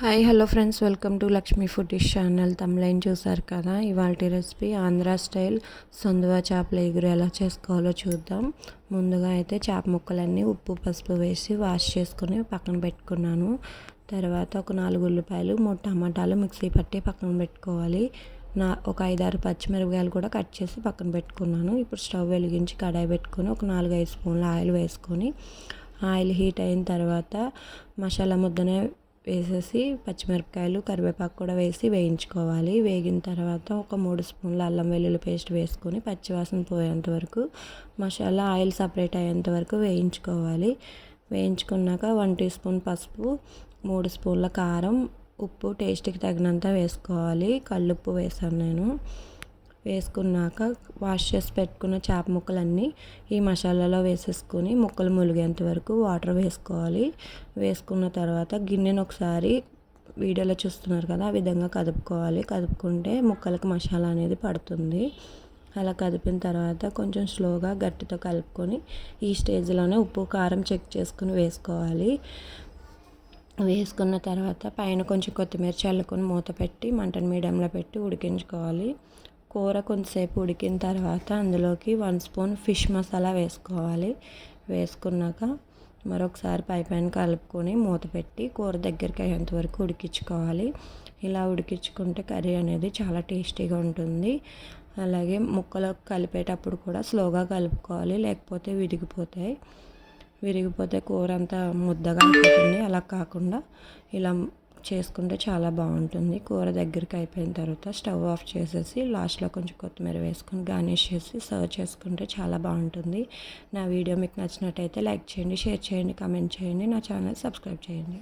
Hi hello friends. Welcome to Lakshmi food dish channel. తమ్లైన్ చూసారు కదా? ఇవాళ రెసిపీ ఆంధ్ర స్టైల్ సొందువా చేపల ఎగురు ఎలా చేసుకోవాలో చూద్దాం. ముందుగా అయితే చేప ముక్కలన్నీ ఉప్పు పసుపు వేసి వాష్ చేసుకుని పక్కన పెట్టుకున్నాను. తర్వాత ఒక నాలుగు ఉల్లిపాయలు మూడు టమాటాలు మిక్సీ పట్టి పక్కన పెట్టుకోవాలి. నా ఒక ఐదారు పచ్చిమిరపకాయలు కూడా కట్ చేసి పక్కన పెట్టుకున్నాను. ఇప్పుడు స్టవ్ వెలిగించి కడాయి పెట్టుకొని ఒక నాలుగు ఐదు స్పూన్ల ఆయిల్ వేసుకొని ఆయిల్ హీట్ అయిన తర్వాత మసాలా ముద్దనే వేసేసి పచ్చిమిరపకాయలు కరివేపాకు కూడా వేసి వేయించుకోవాలి. వేగిన తర్వాత ఒక మూడు స్పూన్ల అల్లం వెల్లుల్లి పేస్ట్ వేసుకొని పచ్చివాసన పోయేంత వరకు మసాలా ఆయిల్ సపరేట్ అయ్యేంత వరకు వేయించుకోవాలి. వేయించుకున్నాక వన్ టీ స్పూన్ పసుపు మూడు స్పూన్ల కారం ఉప్పు టేస్ట్కి తగినంత వేసుకోవాలి. కళ్ళుప్పు వేసాను నేను. వేసుకున్నాక వాష్ చేసి పెట్టుకున్న చేప ముక్కలన్నీ ఈ మసాలాలో వేసేసుకొని ముక్కలు ములిగేంత వరకు వాటర్ వేసుకోవాలి. వేసుకున్న తర్వాత గిన్నెను ఒకసారి వీడియోలో చూస్తున్నారు కదా ఆ విధంగా కదుపుకోవాలి. కదుపుకుంటే ముక్కలకు మసాలా అనేది పడుతుంది. అలా కదిపిన తర్వాత కొంచెం స్లోగా గట్టితో కలుపుకొని ఈ స్టేజ్లోనే ఉప్పు కారం చెక్ చేసుకుని వేసుకోవాలి. వేసుకున్న తర్వాత పైన కొంచెం కొత్తిమీర చల్లుకొని మూత పెట్టి మంటను మీడియంలో పెట్టి ఉడికించుకోవాలి. కూర కొంతసేపు ఉడికిన తర్వాత అందులోకి వన్ స్పూన్ ఫిష్ మసాలా వేసుకోవాలి. వేసుకున్నాక మరొకసారి పై పైన కలుపుకొని మూత పెట్టి కూర దగ్గరికి అయ్యేంత వరకు ఉడికించుకోవాలి. ఇలా ఉడికించుకుంటే కర్రీ అనేది చాలా టేస్టీగా ఉంటుంది. అలాగే ముక్కలు కలిపేటప్పుడు కూడా స్లోగా కలుపుకోవాలి లేకపోతే విరిగిపోతాయి. విరిగిపోతే కూర అంతా ముద్దగా అయిపోతుంది. అలా కాకుండా ఇలా చేసుకుంటే చాలా బాగుంటుంది. కూర దగ్గరికి అయిపోయిన తర్వాత స్టవ్ ఆఫ్ చేసేసి లాస్ట్లో కొంచెం కొత్తిమీర వేసుకొని గార్నిష్ చేసి సర్వ్ చేసుకుంటే చాలా బాగుంటుంది. నా వీడియో మీకు నచ్చినట్టయితే లైక్ చేయండి షేర్ చేయండి కామెంట్ చేయండి. నా ఛానల్ సబ్స్క్రైబ్ చేయండి.